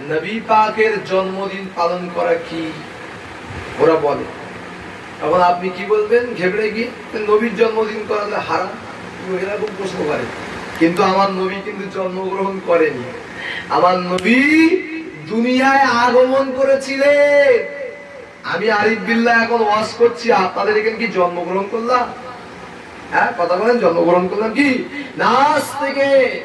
নবী পাকের জন্মদিন পালন করা কি? ওরা বলে। এখন আপনি কি বলবেন? ঘেবড়ে গিয়ে নবীর জন্মদিন করালে হারাম। এরকম প্রশ্ন করে। কিন্তু আমার নবী কিন্তু জন্মগ্রহণ করেনি। আমার নবী দুনিয়ায় আগমন করেছিলেন। আমি আরিফ বিল্লাহ এখন ওয়াজ করছি, আপনাদের এখানে কি জন্মগ্রহণ করলাম? হ্যাঁ কথা বলেন, জন্মগ্রহণ করলাম কি? নাচ থেকে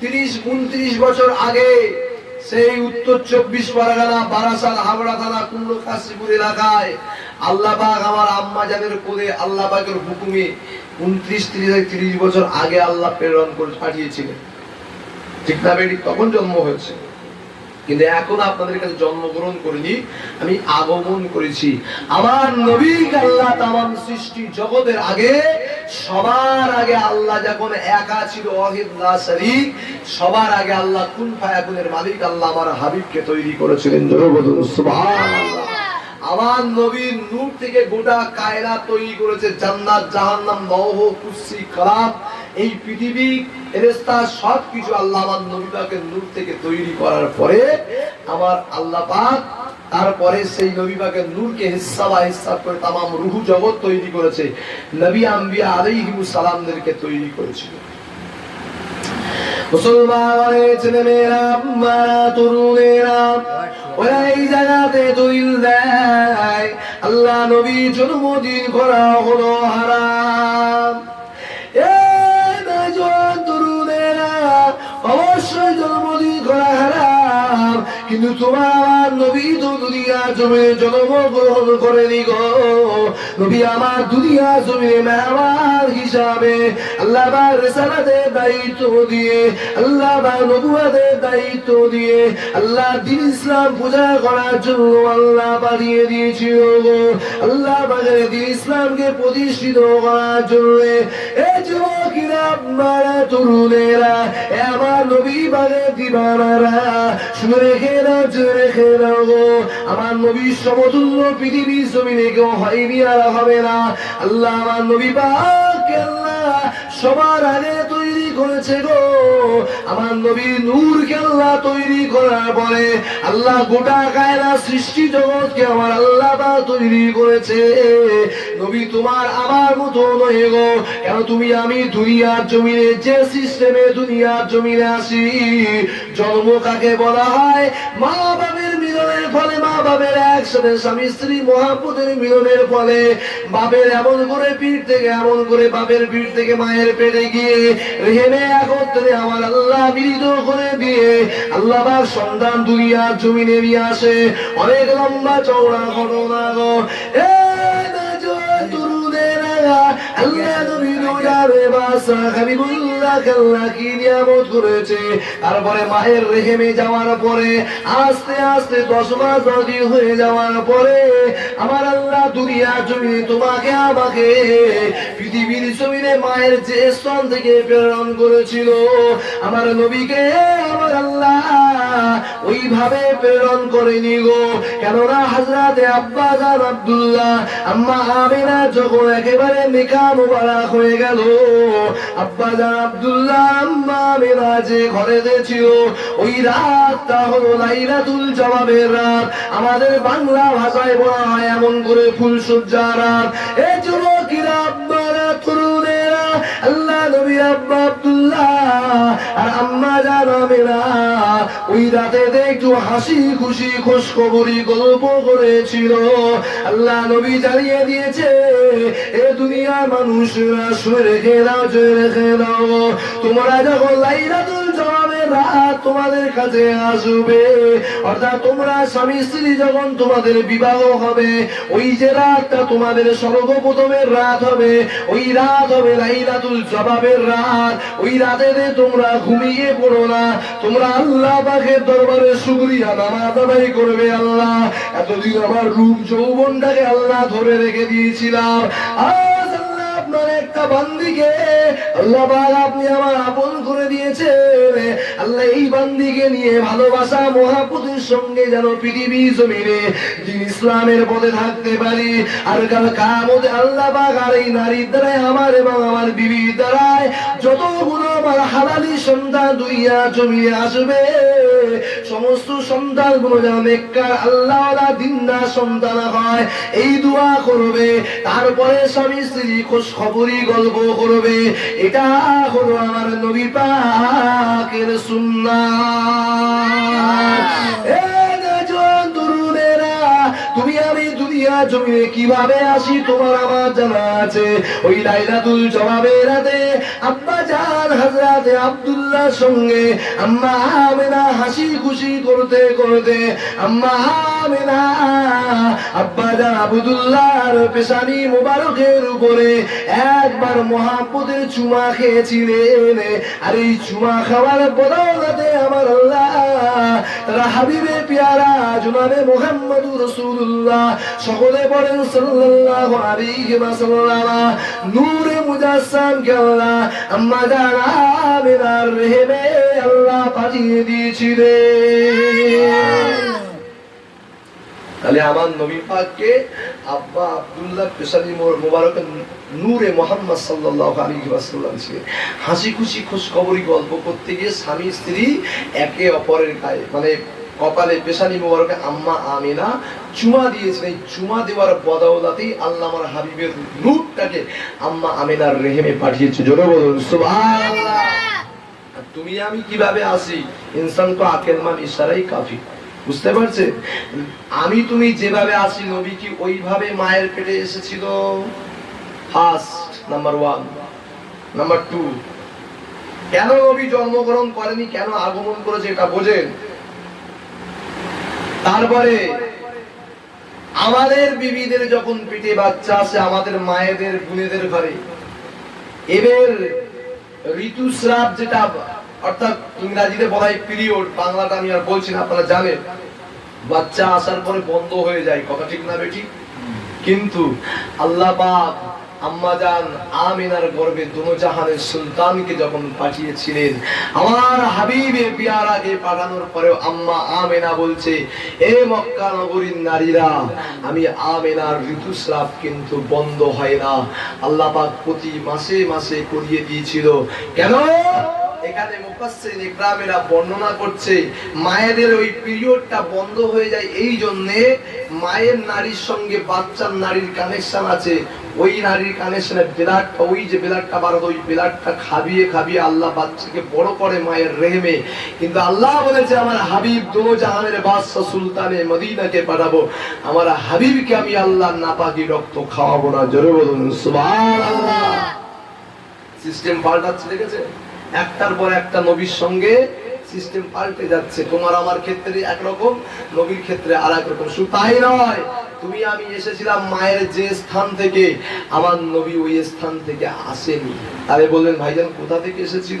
তিরিশ, উনত্রিশ বছর আগে সেই উত্তর চব্বিশ পরগনা বারাসাল হাবড়া থানা কুমড়ো কাশীপুর এলাকায় আল্লাহবাগ আমার আম্মা যাদের কোলে আল্লাহবাগের হুকুমে উনত্রিশ, তিরিশ তিরিশ বছর আগে আল্লাহ প্রেরণ করে পাঠিয়েছিলেন। ঠিক না বেটি? তখন জন্ম হয়েছে। কিন্তু এখন আপনাদের কাছে জন্মগ্রহণ করিনি, আমি আগমন করেছি। আমার নবী আল্লাহ তামাম সৃষ্টি জগতের আগে, সবার আগে আল্লাহ যখন একা ছিল না সবার আগে আল্লাহ কুন ফায়াকুনের মালিক আল্লাহ আমার হাবিবকে তৈরি করেছিলেন। আমার নবীর নূর থেকে গোটা কায়রা তৈরি করেছে, জান্নাত, জাহান্নাম নওহ কুসি খারাপ। এই পৃথিবী, ফেরেশতা সব কিছু আল্লাহ আমার নবী পাকের নূর থেকে তৈরি করার পরে আমার আল্লাহ পাক তারপরে সেই নবী পাকের নূরকে হিস্সা বা হিস্সা করে তামাম রুহু জগৎ তৈরি করেছে। নবী আম্বিয়া আলাইহিমুস সালামদেরকে তৈরি করেছিল। মুসলমানের ছেলে মেয়েরা মারা তরুণেরা, ওরা এই জায়গাতে দলিল দেয়। আল্লাহ নবী জন্মদিন করা হলো হারাম। অবশ্যই জন্মদিন করা হারাম, কিন্তু তোমার নবী তো দুনিয়া জমে জন্মগ্রহণ করেনি গো। নবী আমার দুনিয়া জমে মেহমান হিসাবে আল্লাহ বা রেসালাতের দায়িত্ব দিয়ে, আল্লাহ বা নবুয়াদের দায়িত্ব দিয়ে আল্লাহ দিন ইসলাম পূজা করার জন্য আল্লাহ বাড়িয়ে দিয়েছিল গো। আল্লাহ বাজারে দিন ইসলামকে প্রতিষ্ঠিত করার জন্য এ যুবকেরা মারা তরুণেরা আমার নবী বাদে দিবানারা। শুনে শুনে রেখে দাও গো। আমার নবীর সমতুল্য পৃথিবী জমিনে কেউ হয়নি আর হবে না। আল্লাহ আমার নবী পাক, আল্লাহ, সবার আগে করেছে গো। আমার নবী নূর আল্লাহ তৈরি করার পরে আল্লাহ গোটা কায়রা সৃষ্টি জগৎকে আমার আল্লাহ তৈরি করেছে। নবী তোমার আমার মতো নয় গো। কেন তুমি আমি দুনিয়ার জমিনে, যে সিস্টেমে দুনিয়ার জমিনে আসি জন্ম কাকে বলা হয়? মা বাবের মিলনের ফলে, মা বাবের একসাথে স্বামী স্ত্রী মহাপুতের মিলনের ফলে, বাপের এমন করে পিঠ থেকে, এমন করে বাপের পিঠ থেকে মায়ের পেটে গিয়ে আল্লাহ করে দিয়ে সন্তান দুনিয়ার জমিনে নিয়ে আসে। অনেক লম্বা চৌড়া ঘটনা গো এ তারপরে মায়ের রেহেমে যাওয়ার পরে আস্তে আস্তে দশ মাস নদী হয়ে যাওয়ার পরে আমার আল্লাহ দুনিয়া জমিনে তোমাকে আমাকে পৃথিবীর জমিনে মায়ের যে স্তন থেকে প্রেরণ করেছিল আমার নবীকে আমার আল্লাহ ওইভাবে প্রেরণ করেনি গো কেননা হাজরাতে আব্বা আব্দুল্লাহ আম্মা আমিনা যখন একেবারে নিকা মোবারক হয়ে গেল। আব্বা জান আব্দুল্লাহ, আম্মা যে ঘরে ছিল ওই রাতটা হলো লাইলাতুল জবাবের রাত। আমাদের বাংলা ভাষায় বলা হয় এমন করে ফুল সজ্জার রাত। এ তরুণেরা আল্লাহ নবী আব্বা আব্দুল্লাহ আর আম্মা জান আমিনা ওই রাতে একটু হাসি খুশি খোঁজ গল্প করেছিল। আল্লাহ নবী জানিয়ে দিয়েছে, এ দুনিয়ার মানুষরা শুয়ে রেখে দাও, শুয়ে রেখে দাও। তোমরা যখন লাইলাতুল জবাবের রাত তোমাদের কাছে আসবে, অর্থাৎ তোমরা স্বামী স্ত্রী যখন তোমাদের বিবাহ হবে, ওই যে রাতটা তোমাদের সর্বপ্রথমের রাত হবে, ওই রাত হবে লাইলাতুল জবাবের রাত। ওই রাতে তোমরা ঘুমিয়ে পড়ো না। তোমরা আল্লাহ পাকের দরবারে শুকরিয়া নামাজ আদায় করবে আল্লাহ। এতদিন আমার রূপ যৌবনটাকে আল্লাহ ধরে রেখে দিয়েছিলাম। আপনার একটা বান্দিকে, আল্লাহ আপনি আমার আপন করে দিয়েছেন। আল্লাহ এই বান্দিকে নিয়ে ভালোবাসা মহাপুতের সঙ্গে যেন পৃথিবী জমিনে দিন ইসলামের পথে থাকতে পারি, আর কাল কামতে আল্লাহ পাক আর এই নারীর দ্বারাই আমার এবং আমার বিবির দ্বারায় যতগুলো আমার হালালি সন্তান দুইয়া জমিয়ে আসবে সমস্ত সন্তানগুলো যেন আল্লাহ দিন্দা সন্তান হয়। এই দোয়া করবে, তারপরে স্বামী স্ত্রী খোঁজ খবরই গল্প করবে। এটা হলো আমার নবী পাকের সুন্নাত। দুনিয়া জমিনে কীভাবে আসি, তোমার আমার জানা আছে। ওই লাইলাতুল জবাবের রাতে আব্বা জান হাজরাতে আব্দুল্লাহ সঙ্গে আম্মা আমেনা হাসি খুশি করতে করতে আম্মা আমেনা, আব্বা জান আবদুল্লাহর পেশানি মোবারকের উপরে একবার মহাপদের চুমা খেয়েছিলেন। আর এই চুমা খাওয়ার বদৌলতে আমার আল্লাহ, তারা হাবিবে পিয়ারা জুনাবে মোহাম্মদ রসুল্লাহ সকলে বলেন নূরে জানা আল্লাহ পাঠিয়ে তাহলে আমার নবী পাককে আব্বা আব্দুল্লাহ মোবারক নূরে মোহাম্মদ আলাইহি ওয়াসাল্লাম হাসি খুশি খোঁজ খবরই গল্প করতে গিয়ে স্বামী, স্ত্রী একে অপরের গায়ে মানে কপালে পেশানি মোবারকে আম্মা আমিনা, চুমা দিয়েছেন এই চুমা দেওয়ার বদৌলতেই আল্লাহ আমার হাবিবের নূরটাকে আম্মা আমিনার রেহেমে পাঠিয়েছে। জোরে বলুন তুমি আমি কীভাবে আসি ইনসান তো আকেল মান ইশারাই কাফি। বুঝতে পারছে আমি তুমি যেভাবে আসি নবী কি ওইভাবে মায়ের পেটে এসেছিল? First number one number two কেন নবী জন্মগ্রহণ করেনি? কেন আগমন করেছে? এটা বোঝেন। তারপরে আমাদের বিবিদের যখন পেটে বাচ্চা আসে আমাদের মায়েদের, বোনেদের ঘরে, এবার ঋতুস্রাব যেটা, অর্থাৎ ইংরাজিতে বলা হয় পিরিয়ড, বাংলাটা আমি আর বলছি না, আপনারা জানেন। বাচ্চা আসার পরে বন্ধ হয়ে যায়, কথা ঠিক না বেটি কিন্তু আল্লাহ পাক আম্মাজান আমিনার গর্বে দুনো জাহানের সুলতানকে যখন পাঠিয়েছিলেন, আমার হাবিবে পিয়ারাকে পাঠানোর পরেও আম্মা আমেনা বলছে, এ মক্কা নগরীর নারীরা, আমি আমেনার ঋতুস্রাব কিন্তু বন্ধ হয় না। আল্লাহ পাক প্রতি মাসে মাসে করিয়ে দিয়েছিল। কেন? এখানে মুফাসসির ইকরামেরা বর্ণনা করছে, মায়েদের ওই পিরিয়ডটা বন্ধ হয়ে যায় এই জন্যে মায়ের নারীর সঙ্গে বাচ্চার নারীর কানেকশন আছে। ওই নারীর কানেকশনে ব্লাডটা ওই যে ব্লাডটা বার ওই ব্লাডটা খাবিয়ে খাবিয়ে আল্লাহ বাচ্চাকে বড় করে মায়ের রেহেমে। কিন্তু আল্লাহ বলেছে, আমার হাবিব দো জাহানের বাদশা সুলতানে মদিনাকে পাঠাবো। আমার হাবিবকে আমি আল্লাহ না নাপাকি রক্ত খাওয়াবো না। জোরে বলুন, সুবহানাল্লাহ। সিস্টেম পাল্টাচ্ছে দেখেছে একটার পর একটা নবীর সঙ্গে সিস্টেম পাল্টে যাচ্ছে। তোমার আমার ক্ষেত্রে একরকম, নবীর ক্ষেত্রে আর রকম শুধু তাই নয়, তুমি আমি এসেছিলাম মায়ের যে স্থান থেকে, আমার নবী ওই স্থান থেকে আসেনি। তাহলে বললেন, ভাইজান, কোথা থেকে এসেছিল?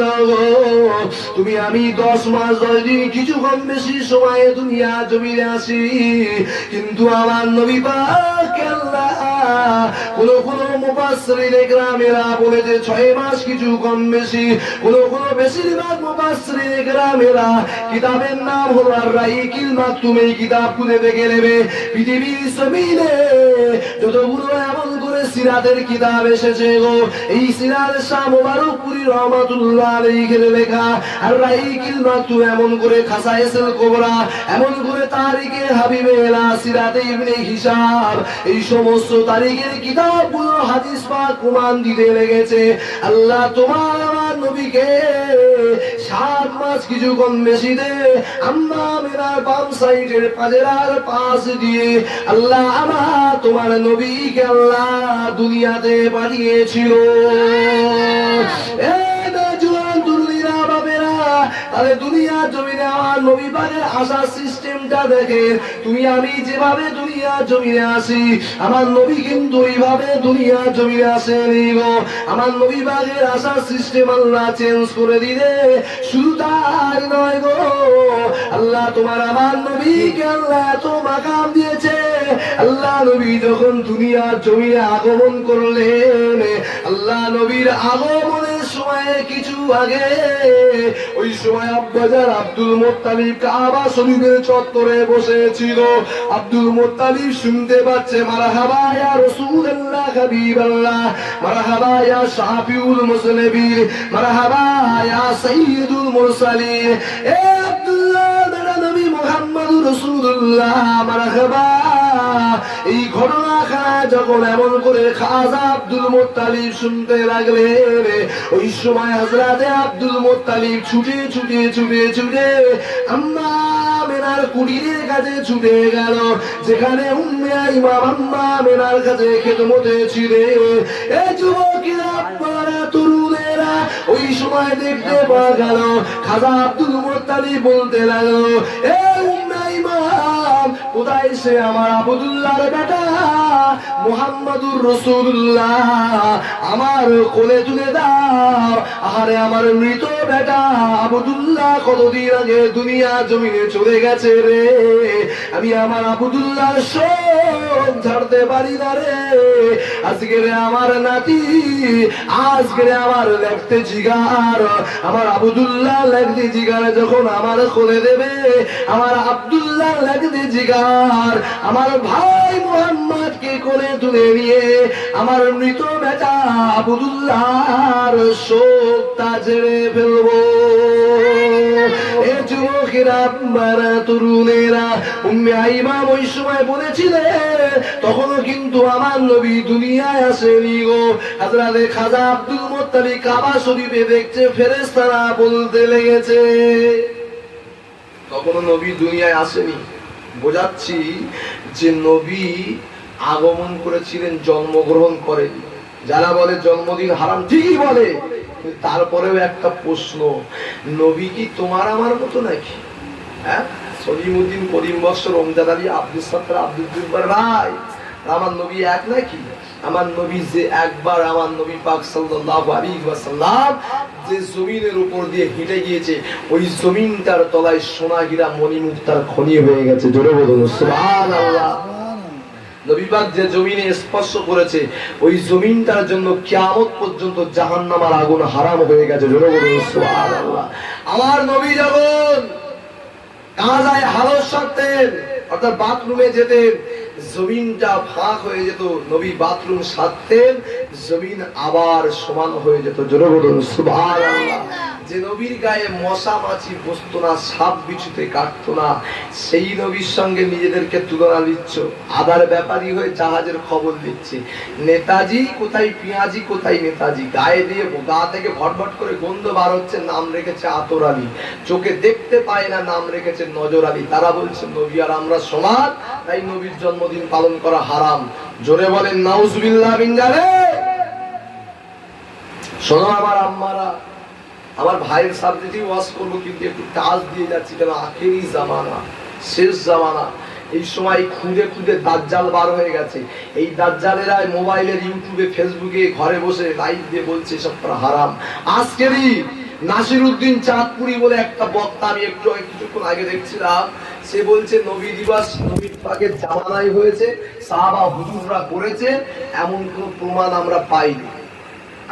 দাও গো। তুমি আমি দশ মাস, দশ দিন, কিছু কম বেশি সময়ে দুনিয়া জমিনে আসি। কিন্তু আমার নবী পাক কোন কোন মুফাসসিরিন গ্রামেরা বলেছে ছয় মাস কিছু কম বেশি। কোন কোন বেশিরভাগ মুফাসসিরিন গ্রামেরা কিতাবের নাম হলো আর রাইকিল মাকতুম, এই কিতাব খুলে দেখে নেবে। পৃথিবীর জমিনে যতগুলো এমন সিরাতের কিতাব এসেছে গো। এই সিরাত শাহ মুবারকপুরি রহমাতুল্লাহ আলাইহির লেখা। আর রাইকিল মাকতুম এমন করে খাসায়েসুল কোবরা, এমন করে তারিখে হাবিবে এলা সিরাতে ইবনে হিসাব এই সমস্ত তারিখের কিতাবগুলো হাদিস পাক প্রমাণ দিতে লেগেছে। আল্লাহ তোমার আমার নবীকে সাত মাস কিছু কম বেশি দে। আম্মা মেরার বাম সাইডের পাজেরার পাশ দিয়ে আল্লাহ আমার তোমার নবীকে আল্লাহ দুনিয়াতে পাঠিয়েছিল। এ তাহলে দুনিয়া জমিনে আমার আসার সিস্টেমটা দেখে তুমি আমি যেভাবে দুনিয়া জমিনে আসি আমার নবী কিন্তু ওইভাবে দুনিয়া জমিনে আসেনি গো। আমার নবী পাকের আসার সিস্টেম আল্লাহ চেঞ্জ করে দিলে, শুধু তাই নয় গো। আল্লাহ তোমার আমার নবীকে আল্লাহ এত মাকাম দিয়েছে। আল্লাহ নবী যখন দুনিয়ার জমিনে আগমন করলেন, আল্লাহ নবীর আগমনের সময় কিছু আগে। ওই সময় আব্বাজার আব্দুল মোত্তালিব কাবা শরীফের চত্বরে বসেছিল। আব্দুল মোত্তালিব শুনতে পাচ্ছে, মারহাবা ইয়া রাসূলুল্লাহ হাবিবাল্লাহ, মারহাবা ইয়া শাফিউল মুসলিমিন মারহাবা ইয়া সাইয়্যিদুল মুরসালিন। এ আব্দুল্লাহ, দাদা নবী মুহাম্মদুর রাসূলুল্লাহ, মারহাবা এই ঘটনাখানা যখন এমন করে খাজা আব্দুল মোত্তালিব শুনতে লাগলেন, ওই সময় হাজরাতে আব্দুল মোত্তালিব ছুটে ছুটে ছুটে ছুটে আম্মা মেনার কুটিরের কাছে ছুটে গেল, যেখানে উম্মে ইমাম আম্মা মেনার কাছে খেদমতে ছিলে এ যুবকেরা, আপনারা তরুণেরা, ওই সময় দেখতে পাওয়া গেল, খাজা আব্দুল মোত্তালিব বলতে লাগল, এ উম্মে ইমাম কোথায় সে আমার বেটা? মুহাম্মাদুর রাসূলুল্লাহ। আমার কোলে তুলে দাও। আহারে আমার মৃত বেটা আবদুল্লাহ কতদিন আগে দুনিয়া জমিনে চলে গেছে রে? আমি আমার আবদুল্লাহর শোক ঝাড়তে পারি না রে। আজকে রে আমার নাতি, আজকে রে আমার লেখতে জিগার। আমার আবদুল্লাহ লেখতে জিগার যখন আমার কোলে দেবে, আমার আব্দুল্লাহ লেখতে জিগার আমার ভাই মোহাম্মদ কে কোলে তুলে নিয়ে আমার মৃত বেটা আবদুল্লাহর শোক তা ঝেড়ে ফেলব। যুবকেরা তরুণেরা, উম্মে ইমাম ওই সময় বলেছিলেন তখনও কিন্তু আমার নবী দুনিয়ায় আসেনি গো। খাজা আব্দুল মোত্তালিব কাবা শরীফে দেখছে, ফেরেশতারা বলতে লেগেছে, তখনও নবী দুনিয়ায় আসেনি। বোঝাচ্ছি যে নবী আগমন করেছিলেন, জন্মগ্রহণ করে। যারা বলে জন্মদিন হারাম, ঠিকই বলে তারপরেও একটা প্রশ্ন, নবী কি তোমার আমার মতো নাকি? হ্যাঁ? সলিমুদ্দিন করিম বৎসর রমজান আলী আব্দুল সত্তার আব্দুল রায়, আমার নবী এক নাকি? আমার নবী যে একবার আমার নবী পাক আলাইহি ওয়াসাল্লাম যে জমিনের উপর দিয়ে হেঁটে গিয়েছে, ওই জমিনটার তলায় সোনা গিরা মণিমুক্তার খনি হয়ে গেছে। জোরে বলুন, সুবহানাল্লাহ। নবীবাগ যে জমিনে স্পর্শ করেছে, ওই জমিনটার জন্য কিয়ামত পর্যন্ত জাহান্নামার আগুন হারাম হয়ে গেছে। জোরে বলুন, সুবহানাল্লাহ। আমার নবী যখন কাজায় হালস সারতেন, অর্থাৎ বাথরুমে যেতেন জমিনটা ফাঁক হয়ে যেত নবী বাথরুম সারতেন জমিন আবার সমান হয়ে যেত। সুবহানাল্লাহ। যে নবীর গায়ে মশা, মাছি, বসতো না, সাপ বিছুতে কাটতো না, সেই নবীর সঙ্গে নিজেদেরকে তুলনা দিচ্ছ। আদার ব্যাপারী হয়ে জাহাজের খবর দিচ্ছে। নেতাজি কোথায় পিঁয়াজি, কোথায় নেতাজি? গায়ে দিয়ে গা থেকে ভটভট করে গন্ধ বার হচ্ছে, নাম রেখেছে আতর আলী। চোখে দেখতে পায় না, নাম রেখেছে নজর আলী। তারা বলছে, নবী আর আমরা সমান, তাই নবীর জন্মদিন পালন করা হারাম। জোরে বলেন, নাউজুবিল্লাহ বিনজারে শোনো আমার আম্মারা, আমার ভাইয়ের সাবজেক্টে ওয়াজ করব, কিন্তু একটু টাচ দিয়ে যাচ্ছি কেন আখেরই জামানা, শেষ জামানা। এই সময় খুঁজে খুঁজে দাজ্জাল বার হয়ে গেছে। এই দাজ্জালেরা মোবাইলের ইউটিউবে, ফেসবুকে ঘরে বসে লাইভ দিয়ে বলছে সব করা হারাম। আজকেরই নাসির উদ্দিন চাঁদপুরি বলে একটা বক্তা আমি একটু কিছুক্ষণ আগে দেখছিলাম। সে বলছে, নবী দিবাস নবীর পাকের জামানাই হয়েছে, সাহাবা হুজুররা করেছে, এমন কোনো প্রমাণ আমরা পাইনি।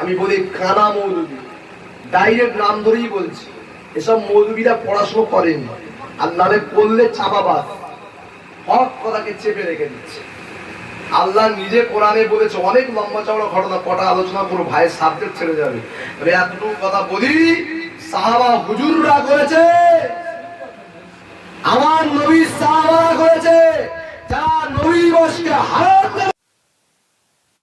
আমি বলি কানা মৌলবি। ডাইরেক্ট নাম ধরেই বলছি। এসব মৌলবীরা পড়াশুনো করেন। আর নামে করলে চাপাবাদ হক কথাকে চেপে রেখে দিচ্ছে। আল্লাহ নিজে কোরআনে বলেছে, অনেক লম্বা চওড়া ঘটনা, কটা আলোচনা করো, ভাইয়ের সাবজেক্ট ছেড়ে যাবে। আমি এতটুকু কথা বলি, সাহাবা হুজুররা করেছে। আমার নবী সাহাবা করেছে। যা নবী বসকে হারাতে